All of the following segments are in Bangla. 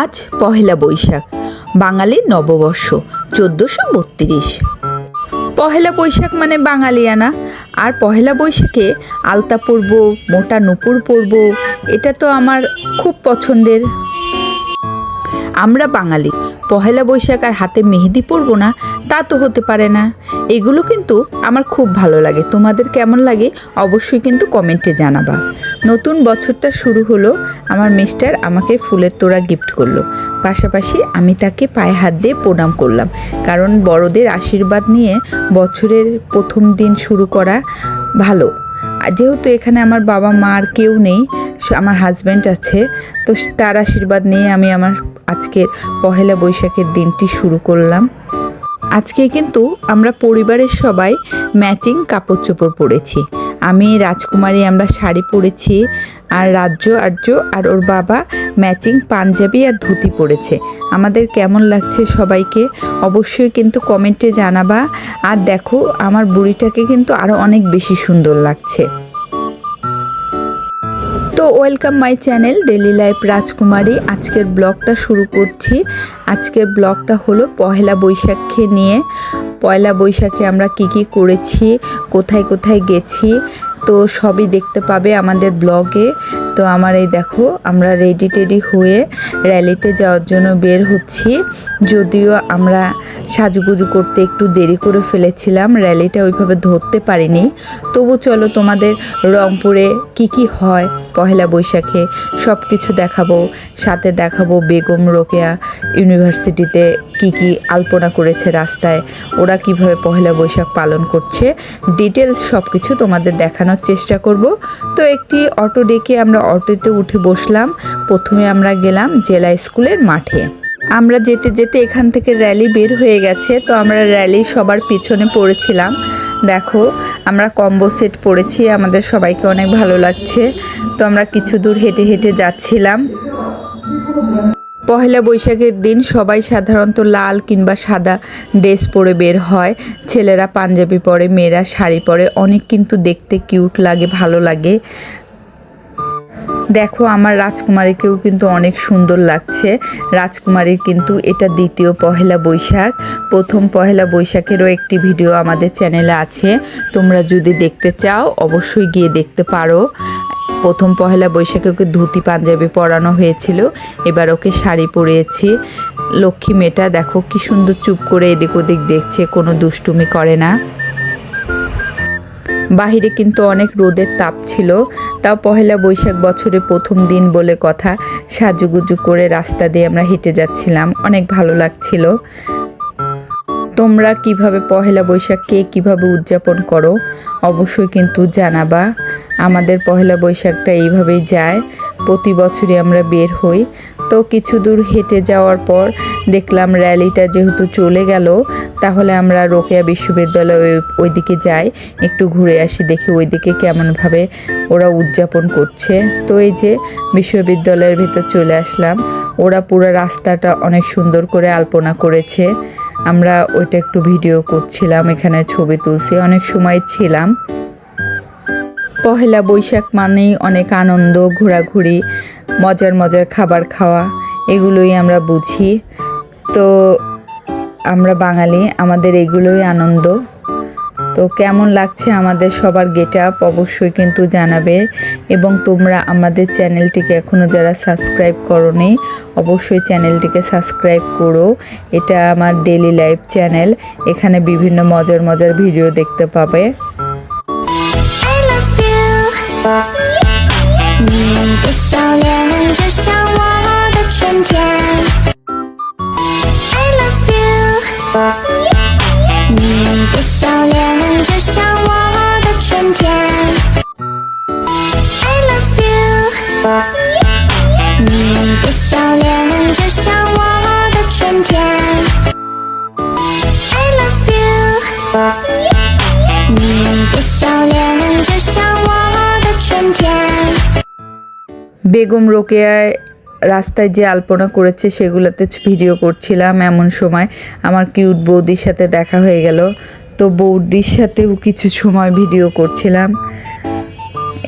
আজ পহেলা বৈশাখ বাঙালি নববর্ষ, চোদ্দোশো বত্রিশ। পহেলা বৈশাখ মানে বাঙালিয়ানা, আর পহেলা বৈশাখে আলতা পরব মোটা নূপুর পরব এটা তো আমার খুব পছন্দের। আমরা বাঙালি, পহেলা বৈশাখ আর হাতে মেহেদি পরবো না, তা তো হতে পারে না। এগুলো কিন্তু আমার খুব ভালো লাগে। তোমাদের কেমন লাগে অবশ্যই কিন্তু কমেন্টে জানাবা। নতুন বছরটা শুরু হলো, আমার মিস্টার আমাকে ফুলের তোড়া গিফট করল। পাশাপাশি আমি তাকে পায়ে হাত দিয়ে প্রণাম করলাম। কারণ বড়দের আশীর্বাদ নিয়ে বছরের প্রথম দিন শুরু করা ভালো। যেহেতু এখানে আমার বাবা মা আর কেউ নেই আমার হাজব্যান্ড আছে, তো তার আশীর্বাদ নিয়ে আমি আমার আজকের পহেলা বৈশাখের দিনটি শুরু করলাম। আজকে কিন্তু আমরা পরিবারের সবাই ম্যাচিং কাপড় চোপড় পরেছি। আমি, রাজকুমারী, আমরা শাড়ি পরেছি আর রাজ্য আর্য আর ওর বাবা ম্যাচিং পাঞ্জাবি আর ধুতি পরেছে। আমাদের কেমন লাগছে সবাইকে অবশ্যই কিন্তু কমেন্টে জানাবা। আর দেখো, আমার বুড়িটাকে কিন্তু আরও অনেক বেশি সুন্দর লাগছে। তো welcome my channel daily life Rajkumari আজকের ব্লগটা শুরু করছি। আজকের ব্লগটা হলো পহেলা বৈশাখে নিয়ে। পয়লা বৈশাখে আমরা কি কি করেছি, কোথায় কোথায় গেছি, তো সবই দেখতে পাবে আমাদের ব্লগে। তো আমার এই দেখো, আমরা রেডি টেডি হয়ে র্যালিতে যাওয়ার জন্য বের হচ্ছি। যদিও আমরা সাজুগুজু করতে একটু দেরি করে ফেলেছিলাম র্যালিটা ওইভাবে ধরতে পারিনি। তবু চলো তোমাদের রংপুরে কি কি হয় পহেলা বৈশাখে সব কিছু দেখাবো, সাথে দেখাবো বেগম, রোকেয়া ইউনিভার্সিটিতে কি কি আলপনা করেছে রাস্তায়, ওরা কীভাবে পহেলা বৈশাখ পালন করছে ডিটেলস সব কিছু তোমাদের দেখানোর চেষ্টা করব। তো একটি অটো ডেকে আমরা অটোতে উঠে বসলাম, প্রথমে আমরা গেলাম জেলা স্কুলের মাঠে। আমরা যেতে যেতে এখান থেকে র্যালি বের হয়ে গেছে, তো আমরা র্যালি সবার পিছনে পড়েছিলাম। দেখো, আমরা কম্বো সেট পরেছি আমাদের সবাইকে অনেক ভালো লাগছে। তো আমরা কিছু দূর হেঁটে হেঁটে যাচ্ছিলাম। পহেলা বৈশাখের দিন সবাই সাধারণত লাল কিংবা সাদা ড্রেস পরে বের হয়। ছেলেরা পাঞ্জাবি পরে, মেয়েরা শাড়ি পরে। অনেক কিন্তু দেখতে কিউট লাগে, ভালো লাগে। দেখো, আমার রাজকুমারীকেও কিন্তু অনেক সুন্দর লাগছে। রাজকুমারীর কিন্তু এটা দ্বিতীয় পহেলা বৈশাখ। প্রথম পহেলা বৈশাখেরও একটি ভিডিও আমাদের চ্যানেলে আছে। তোমরা যদি দেখতে চাও, অবশ্যই গিয়ে দেখতে পারো। প্রথম পহেলা বৈশাখে ওকে ধুতি পাঞ্জাবি পরানো হয়েছিল। এবার ওকে শাড়ি পরিয়েছি। লক্ষ্মী মেয়েটা দেখো, কি সুন্দর চুপ করে এদিক ওদিক দেখছে, কোনো দুষ্টুমি করে না। বাহিরে কিন্তু অনেক রোদের তাপ ছিল। তাও পহেলা বৈশাখ বছরের প্রথম দিন বলে কথা সাজুগুজু করে রাস্তা দিয়ে আমরা হেঁটে যাচ্ছিলাম। অনেক ভালো লাগছিল। তোমরা কীভাবে পহেলা বৈশাখ কে কীভাবে উদযাপন করো অবশ্যই কিন্তু জানাবা। আমাদের পহেলা বৈশাখটা এইভাবেই যায়। প্রতি বছরই আমরা বের হই। তো কিছু দূর হেঁটে যাওয়ার পর দেখলাম র্যালিটা যেহেতু চলে গেল, তাহলে আমরা রোকেয়া বিশ্ববিদ্যালয়ে ওই- ওইদিকে যাই, একটু ঘুরে আসি, দেখি ওইদিকে কেমনভাবে ওরা উদযাপন করছে। তো এই যে বিশ্ববিদ্যালয়ের ভিতর চলে আসলাম, ওরা পুরো রাস্তাটা অনেক সুন্দর করে আলপনা করেছে। আমরা ওইটা একটু ভিডিও করছিলাম, এখানে ছবি তুলছি, অনেক সময় ছিলাম। পহেলা বৈশাখ মানেই অনেক আনন্দ, ঘোরাঘুরি, মজার মজার খাবার খাওয়া, এগুলোই আমরা বুঝি। তো আমরা বাঙালি, আমাদের এগুলোই আনন্দ। তো কেমন লাগছে আমাদের সবার গেট আপ অবশ্যই কিন্তু জানাবে এবং তোমরা আমাদের চ্যানেলটিকে এখনও যারা সাবস্ক্রাইব করোনি, অবশ্যই চ্যানেলটিকে সাবস্ক্রাইব করো। এটা আমার ডেলি লাইফ চ্যানেল এখানে বিভিন্ন মজার মজার ভিডিও দেখতে পাবে। 笑脸就像我的春天。I love you。বেগম রোকেয়ায় রাস্তায় যে আলপনা করেছে, সেগুলোতে ভিডিও করছিলাম এমন সময়। আমার কিউট বৌদির সাথে দেখা হয়ে গেল। তো বৌদির সাথেও কিছু সময় ভিডিও করছিলাম।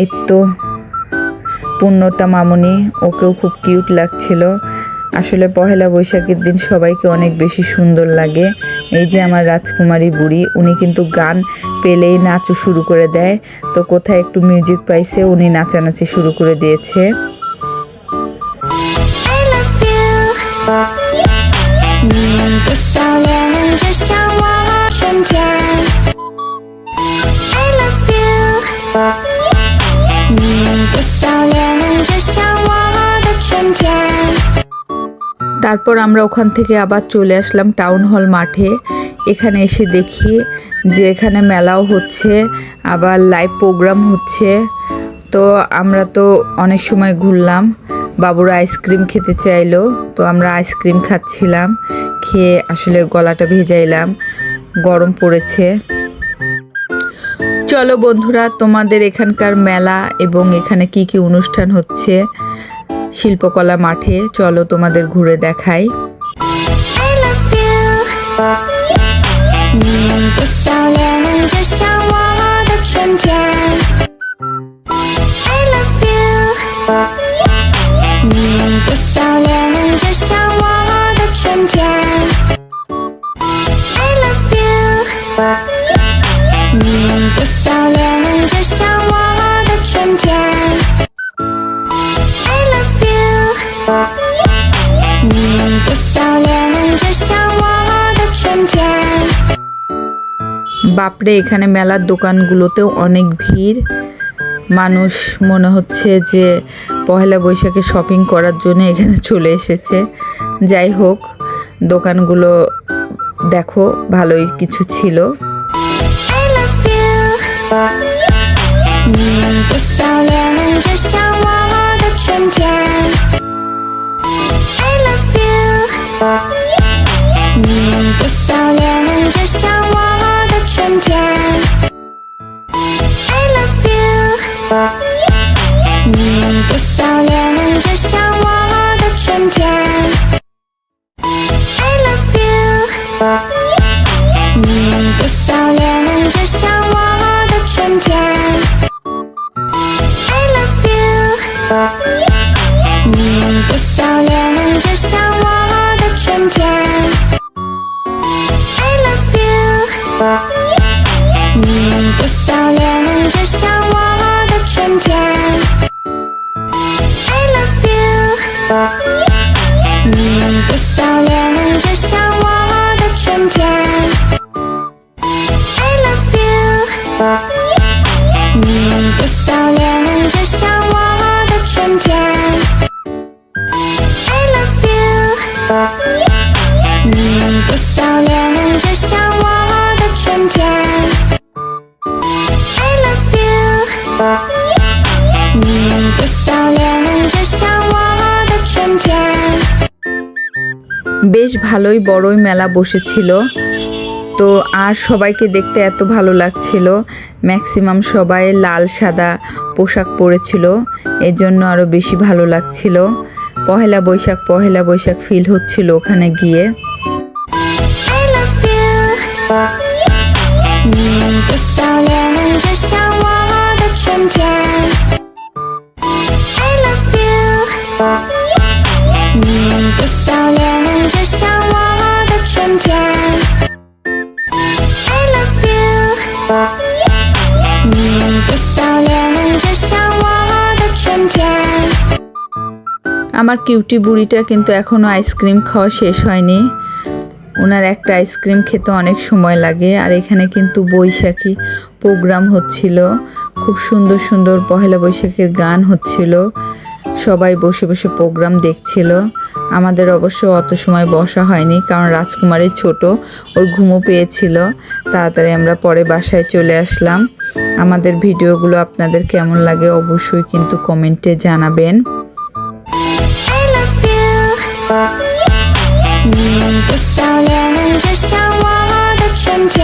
এই তো, পূর্ণতা মামনি, ওকেও খুব কিউট লাগছিল। আসলে পহেলা বৈশাখের দিন সবাইকে অনেক বেশি সুন্দর লাগে। এই যে আমার রাজকুমারী বুড়ি, উনি কিন্তু গান পেলেই নাচও শুরু করে দেয়। তো কোথায় একটু মিউজিক পাইছে, উনি নাচানাচি শুরু করে দিয়েছে। I তারপর আমরা ওখান থেকে আবার চলে আসলাম টাউন হল মাঠে। এখানে এসে দেখি যে এখানে মেলাও হচ্ছে, আবার লাইভ প্রোগ্রাম হচ্ছে। তো আমরা তো অনেক সময় ঘুরলাম, বাবুরা আইসক্রিম খেতে চাইলো, তো আমরা আইসক্রিম খাচ্ছিলাম, খেয়ে আসলে গলাটা ভেজাইলাম গরম পড়েছে। চলো বন্ধুরা, তোমাদের এখানকার মেলা এবং এখানে কি কি অনুষ্ঠান হচ্ছে শিল্পকলা মাঠে চলো তোমাদের ঘুরে দেখাই। I বাপরে এখানে মেলার দোকানগুলোতেও অনেক ভিড়। মানুষ মনে হচ্ছে যে পহেলা বৈশাখে শপিং করার জন্য এখানে চলে এসেছে। যাই হোক দোকানগুলো দেখো ভালোই কিছু ছিল। You，你的笑脸就像 বেশ ভালোই বড়ই মেলা বসেছিল। তো আর সবাইকে দেখতে এত ভালো লাগছিল। ম্যাক্সিমাম সবাই লাল সাদা পোশাক পরেছিল। এই জন্য আরও বেশি ভালো লাগছিল। পহেলা বৈশাখ পহেলা বৈশাখ ফিল হচ্ছিল ওখানে গিয়ে। আমার কিউটি বুড়িটা কিন্তু এখনও আইসক্রিম খাওয়া শেষ হয়নি। ওনার একটা আইসক্রিম খেতে অনেক সময় লাগে, আর এখানে কিন্তু বৈশাখী প্রোগ্রাম হচ্ছিল। খুব সুন্দর সুন্দর পহেলা বৈশাখের গান হচ্ছিল। সবাই বসে বসে প্রোগ্রাম দেখছিল। আমাদের অবশ্য অত সময় বসা হয়নি, কারণ রাজকুমারী ছোট, ওর ঘুমও পেয়েছিল। তাড়াতাড়ি আমরা পরে বাসায় চলে আসলাম। আমাদের ভিডিওগুলো আপনাদের কেমন লাগে অবশ্যই কিন্তু কমেন্টে জানাবেন। 你的笑脸就像我的春天。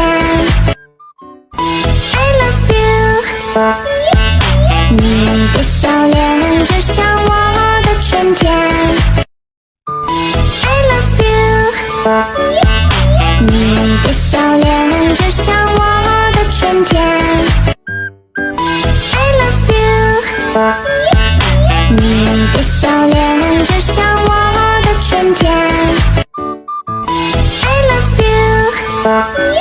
I love you，你的笑脸就像我的春天。I love you，你的笑脸就像我的春天。I love you。你的笑脸 Música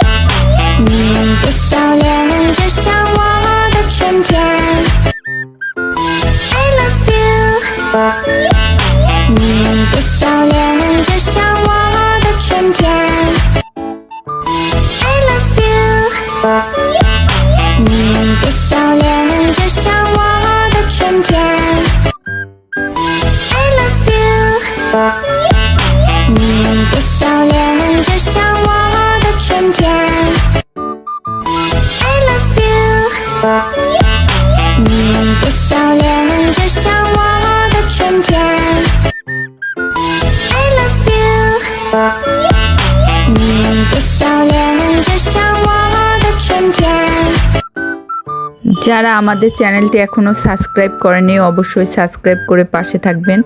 যারা আমাদের চ্যানেলটি এখনও সাবস্ক্রাইব করেনি, অবশ্যই সাবস্ক্রাইব করে পাশে থাকবেন।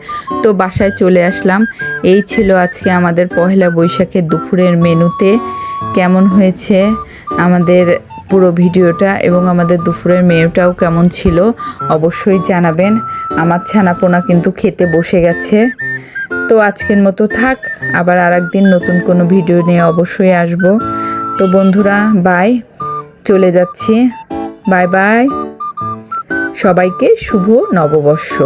তো বাসায় চলে আসলাম। এই ছিল আজকে আমাদের পহেলা বৈশাখের দুপুরের মেনুতে। কেমন হয়েছে আমাদের পুরো ভিডিওটা এবং আমাদের দুপুরের মেনুটাও কেমন ছিল অবশ্যই জানাবেন। আমার ছানাপোনা কিন্তু খেতে বসে গেছে। তো আজকের মতো থাক, আবার আর একদিন নতুন কোনো ভিডিও নিয়ে অবশ্যই আসব। তো বন্ধুরা বাই চলে যাচ্ছি। Bye bye. সবাইকে শুভ নববর্ষ।